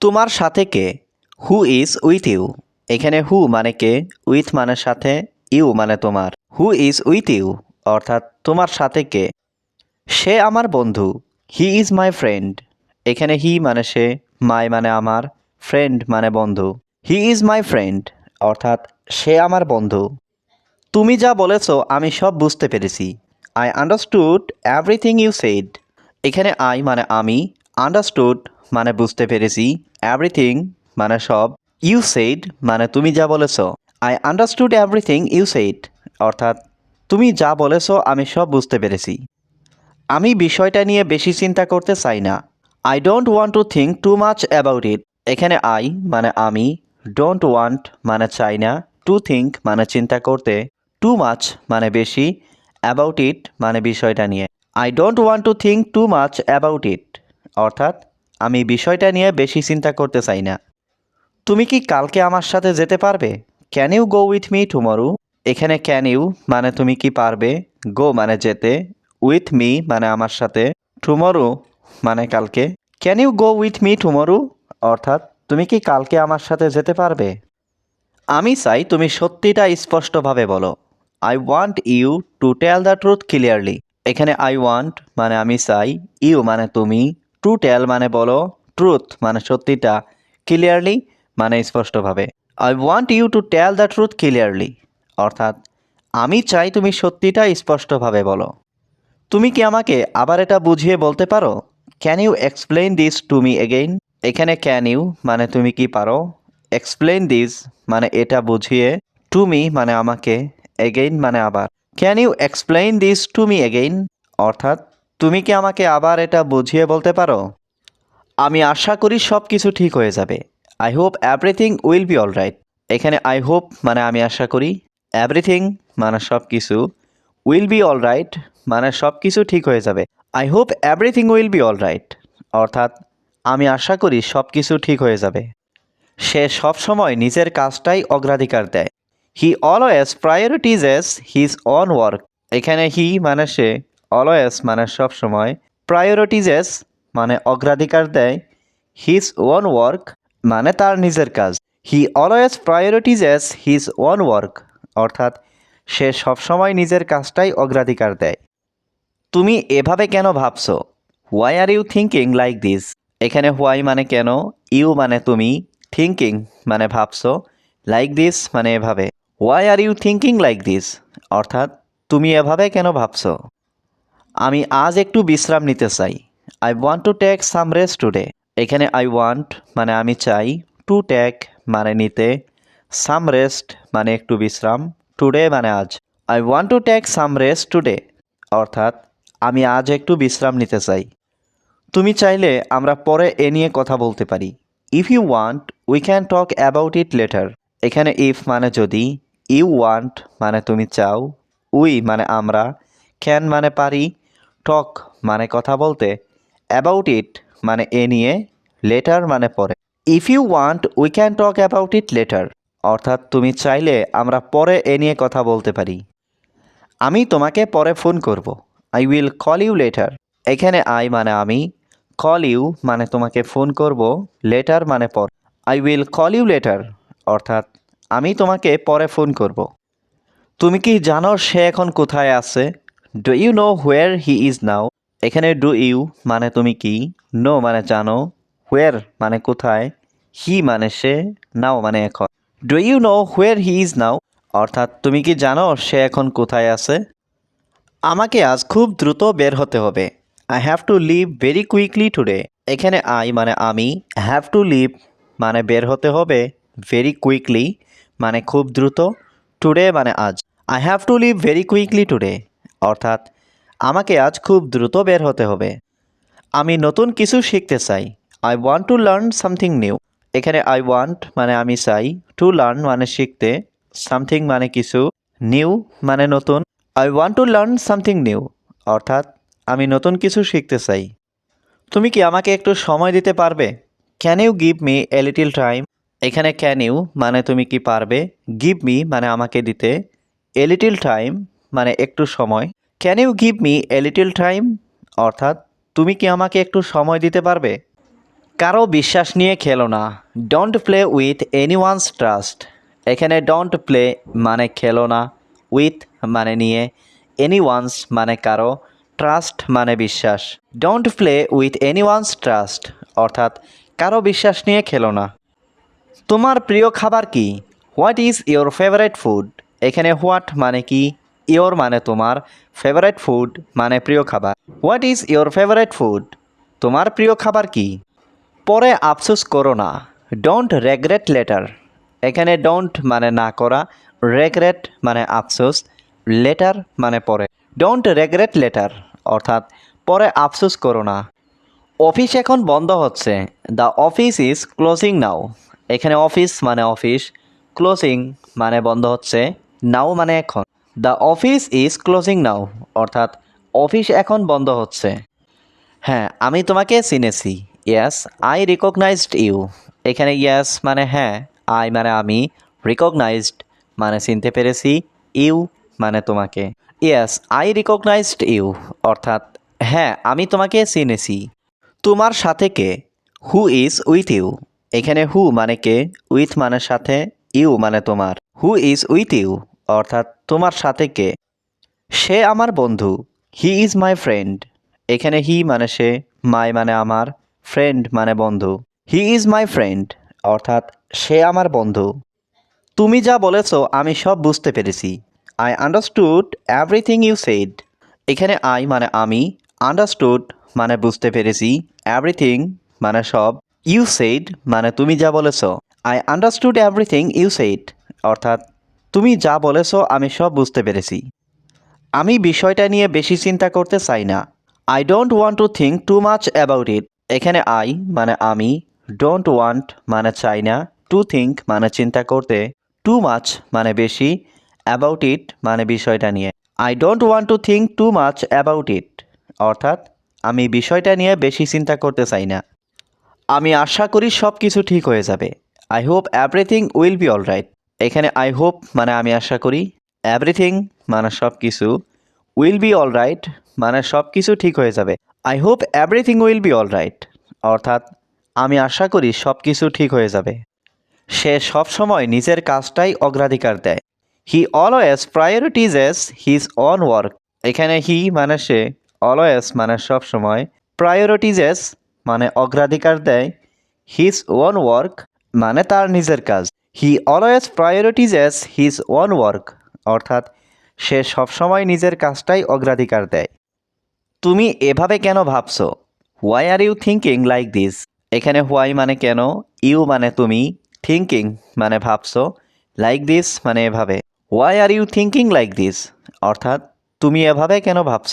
তোমার সাথে কে? হু ইজ উইথ ইউ এখানে হু মানে কে? উইথ মানে সাথে ইউ মানে তোমার। হু ইজ উইথ ইউ অর্থাৎ তোমার সাথে কে? সে আমার বন্ধু। হি ইজ মাই ফ্রেন্ড এখানে হি মানে সে মাই মানে আমার। ফ্রেন্ড মানে বন্ধু। হি ইজ মাই ফ্রেন্ড অর্থাৎ সে আমার বন্ধু। তুমি যা বলেছ, আমি সব বুঝতে পেরেছি। I understood everything you said এখানে আই মানে আমি আন্ডারস্টুড মানে বুঝতে পেরেছি। এভরিথিং মানে সব। ইউ সেড মানে তুমি যা বলেছ। I understood everything you said অর্থাৎ তুমি যা বলেছ আমি সব বুঝতে পেরেছি। আমি বিষয়টা নিয়ে বেশি চিন্তা করতে চাই না। I don't want to think too much about it এখানে আই মানে আমি। ডোন্ট ওয়ান্ট মানে চাই না। টু থিঙ্ক মানে চিন্তা করতে। টু মাচ মানে বেশি। অ্যাবাউট ইট মানে বিষয়টা নিয়ে। I don't want to think too much about it অর্থাৎ আমি বিষয়টা নিয়ে বেশি চিন্তা করতে চাই না। তুমি কি কালকে আমার সাথে যেতে পারবে? Can you go with me tomorrow এখানে ক্যান ইউ মানে তুমি কি পারবে? গো মানে যেতে। উইথ মি মানে আমার সাথে। টুমরো মানে কালকে। Can you go with me tomorrow অর্থাৎ তুমি কি কালকে আমার সাথে যেতে পারবে? আমি চাই তুমি সত্যিটা স্পষ্টভাবে বলো। I want you to tell the truth clearly এখানে আই ওয়ান্ট মানে আমি চাই ইউ মানে তুমি টু টেল মানে বলো ট্রুথ মানে সত্যিটা, ক্লিয়ারলি মানে স্পষ্টভাবে। I want you to tell the truth clearly. অর্থাৎ, আমি চাই তুমি সত্যিটা স্পষ্টভাবে বলো। তুমি কি আমাকে আবার এটা বুঝিয়ে বলতে পারো? Can you explain this to me again এখানে ক্যান ইউ মানে তুমি কি পারো? এক্সপ্লেইন দিস মানে এটা বুঝিয়ে টু মি মানে আমাকে এগেইন মানে আবার। Can you explain this to me again অর্থাৎ তুমি কি আমাকে আবার এটা বুঝিয়ে বলতে পারো? আমি আশা করি সব কিছু ঠিক হয়ে যাবে। I hope everything will be all right এখানে আই হোপ মানে আমি আশা করি এভরিথিং মানে সব কিছু উইল বি অল রাইট মানে সব কিছু ঠিক হয়ে যাবে। I hope everything will be all right অর্থাৎ আমি আশা করি সব কিছু ঠিক হয়ে যাবে। সে সবসময় নিজের কাজটাই অগ্রাধিকার দেয়। He always priorities prioritises his own work এখানে হি মানে সে অলওয়েজ মানে সবসময় প্রায়োরিটিজেস মানে অগ্রাধিকার দেয় হিজ ওয়ান ওয়ার্ক মানে তার নিজের কাজ। He always prioritises his own work অর্থাৎ সে সবসময় নিজের কাজটাই অগ্রাধিকার দেয়। তুমি এভাবে কেন ভাবছ? Why are you thinking like this এখানে হোয়াই মানে কেন? ইউ মানে তুমি থিঙ্কিং মানে ভাবছ লাইক দিস মানে এভাবে। Why are you thinking like this অর্থাৎ তুমি এভাবে কেন ভাবছ? আমি আজ একটু বিশ্রাম নিতে চাই। I want to take some rest today এখানে আই ওয়ান্ট মানে আমি চাই টু টেক মানে নিতে। সাম রেস্ট মানে একটু বিশ্রাম। টুডে মানে আজ। I want to take some rest today অর্থাৎ আমি আজ একটু বিশ্রাম নিতে চাই। তুমি চাইলে আমরা পরে এ নিয়ে কথা বলতে পারি। If you want we can talk about it later এখানে ইফ মানে যদি ইউ ওয়ান্ট মানে তুমি চাও উই মানে আমরা ক্যান মানে পারি টক মানে কথা বলতে অ্যাবাউট ইট মানে এ নিয়ে লেটার মানে পরে। If you want we can talk about it later অর্থাৎ তুমি চাইলে আমরা পরে এ নিয়ে কথা বলতে পারি। আমি তোমাকে পরে ফোন করব। I will call you later এখানে আই মানে আমি কল ইউ মানে তোমাকে ফোন করব লেটার মানে পর। I will call you later অর্থাৎ আমি তোমাকে পরে ফোন করব। তুমি কি জানো সে এখন কোথায় আছে? Do you know where he is now এখানে ডু ইউ মানে তুমি কি? নো মানে জানো। হোয়ার মানে কোথায়? হি মানে সে নাও মানে এখন। Do you know where he is now অর্থাৎ তুমি কি জানো সে এখন কোথায় আছে? আমাকে আজ খুব দ্রুত বের হতে হবে। I have to leave very quickly today এখানে আই মানে আমি হ্যাভ টু লিভ মানে বের হতে হবে ভেরি কুইকলি মানে খুব দ্রুত। টুডে মানে আজ। I have to leave very quickly today অর্থাৎ আমাকে আজ খুব দ্রুত বের হতে হবে। আমি নতুন কিছু শিখতে চাই। I want to learn something new এখানে আই ওয়ান্ট মানে আমি চাই। টু লার্ন মানে শিখতে। সামথিং মানে কিছু। নিউ মানে নতুন। I want to learn something new অর্থাৎ আমি নতুন কিছু শিখতে চাই। তুমি কি আমাকে একটু সময় দিতে পারবে? Can you give me a little time এখানে ক্যান ইউ মানে তুমি কি পারবে? গিভ মি মানে আমাকে দিতে। এ লিটিল টাইম মানে একটু সময়। Can you give me a little time অর্থাৎ, তুমি কি আমাকে একটু সময় দিতে পারবে? কারও বিশ্বাস নিয়ে খেলো না। Don't play with anyone's trust এখানে ডোন্ট প্লে মানে খেলো না। উইথ মানে নিয়ে। এনি ওয়ান্স মানে কারও। ট্রাস্ট মানে বিশ্বাস। Don't play with anyone's trust অর্থাৎ, কারও বিশ্বাস নিয়ে খেলো না। তোমার প্রিয় খাবার কি? What is your favourite food এখানে হোয়াট মানে কি? ইয়োর মানে তোমার ফেভারেট ফুড মানে প্রিয় খাবার। What is your favourite food তোমার প্রিয় খাবার কি? পরে আফসোস করো না। ডোন্ট রেগ্রেট লেটার এখানে ডোন্ট মানে না করা রেগ্রেট মানে আফসোস লেটার মানে পরে। ডোন্ট রেগ্রেট লেটার অর্থাৎ পরে আফসোস করো না। অফিস এখন বন্ধ হচ্ছে। The office is closing now এখানে অফিস মানে অফিস ক্লোজিং মানে বন্ধ হচ্ছে নাও মানে এখন। The office is closing now অর্থাৎ অফিস এখন বন্ধ হচ্ছে। হ্যাঁ আমি তোমাকে চিনেছি। ইয়াস আই রিকগনাইজড ইউ এখানে ইয়াস মানে হ্যাঁ আই মানে আমি। রিকগনাইজড মানে চিনতে পেরেছি। ইউ মানে তোমাকে। ইয়াস আই রিকগনাইজড ইউ অর্থাৎ হ্যাঁ আমি তোমাকে চিনেছি। তোমার সাথে কে? হু ইজ উইথ ইউ এখানে হু মানে কে? উইথ মানে সাথে ইউ মানে তোমার। হু ইজ উইথ ইউ অর্থাৎ তোমার সাথে কে? সে আমার বন্ধু। হি ইজ মাই ফ্রেন্ড এখানে হি মানে সে মাই মানে আমার ফ্রেন্ড মানে বন্ধু। হি ইজ মাই ফ্রেন্ড অর্থাৎ সে আমার বন্ধু। তুমি যা বলেছ, আমি সব বুঝতে পেরেছি। I understood everything you said এখানে আই মানে আমি আন্ডারস্টুড মানে বুঝতে পেরেছি। এভরিথিং মানে সব। ইউ সেইড মানে তুমি যা বলেছ। I understood everything you said অর্থাৎ তুমি যা বলেছ, আমি সব বুঝতে পেরেছি। আমি বিষয়টা নিয়ে বেশি চিন্তা করতে চাই না। I don't want to think too much about it এখানে আই মানে আমি ডোন্ট ওয়ান্ট মানে চাই না টু থিঙ্ক মানে চিন্তা করতে টু মাচ মানে বেশি অ্যাবাউট ইট মানে বিষয়টা নিয়ে। I don't want to think too much about it অর্থাৎ, আমি বিষয়টা নিয়ে বেশি চিন্তা করতে চাই না। আমি আশা করি সব কিছু ঠিক হয়ে যাবে। I hope everything will be all right এখানে আই হোপ মানে আমি আশা করি এভরিথিং মানে সব কিছু উইল বি অল রাইট মানে সব কিছু ঠিক হয়ে যাবে। I hope everything will be all right অর্থাৎ আমি আশা করি সব কিছু ঠিক হয়ে যাবে। সে সবসময় নিজের কাজটাই অগ্রাধিকার দেয়। He always prioritises his own work এখানে হি মানে সে অলওয়েজ মানে সবসময় প্রায়োরিটিজেস মানে অগ্রাধিকার দেয়। হিজ ওন ওয়ার্ক মানে তার নিজের কাজ। He always prioritises his own work অর্থাৎ সে সবসময় নিজের কাজটাই অগ্রাধিকার দেয়। তুমি এভাবে কেন ভাবছ? Why are you thinking like this এখানে হোয়াই মানে কেন? ইউ মানে তুমি থিঙ্কিং মানে ভাবছ লাইক দিস মানে এভাবে। Why are you thinking like this অর্থাৎ তুমি এভাবে কেন ভাবছ?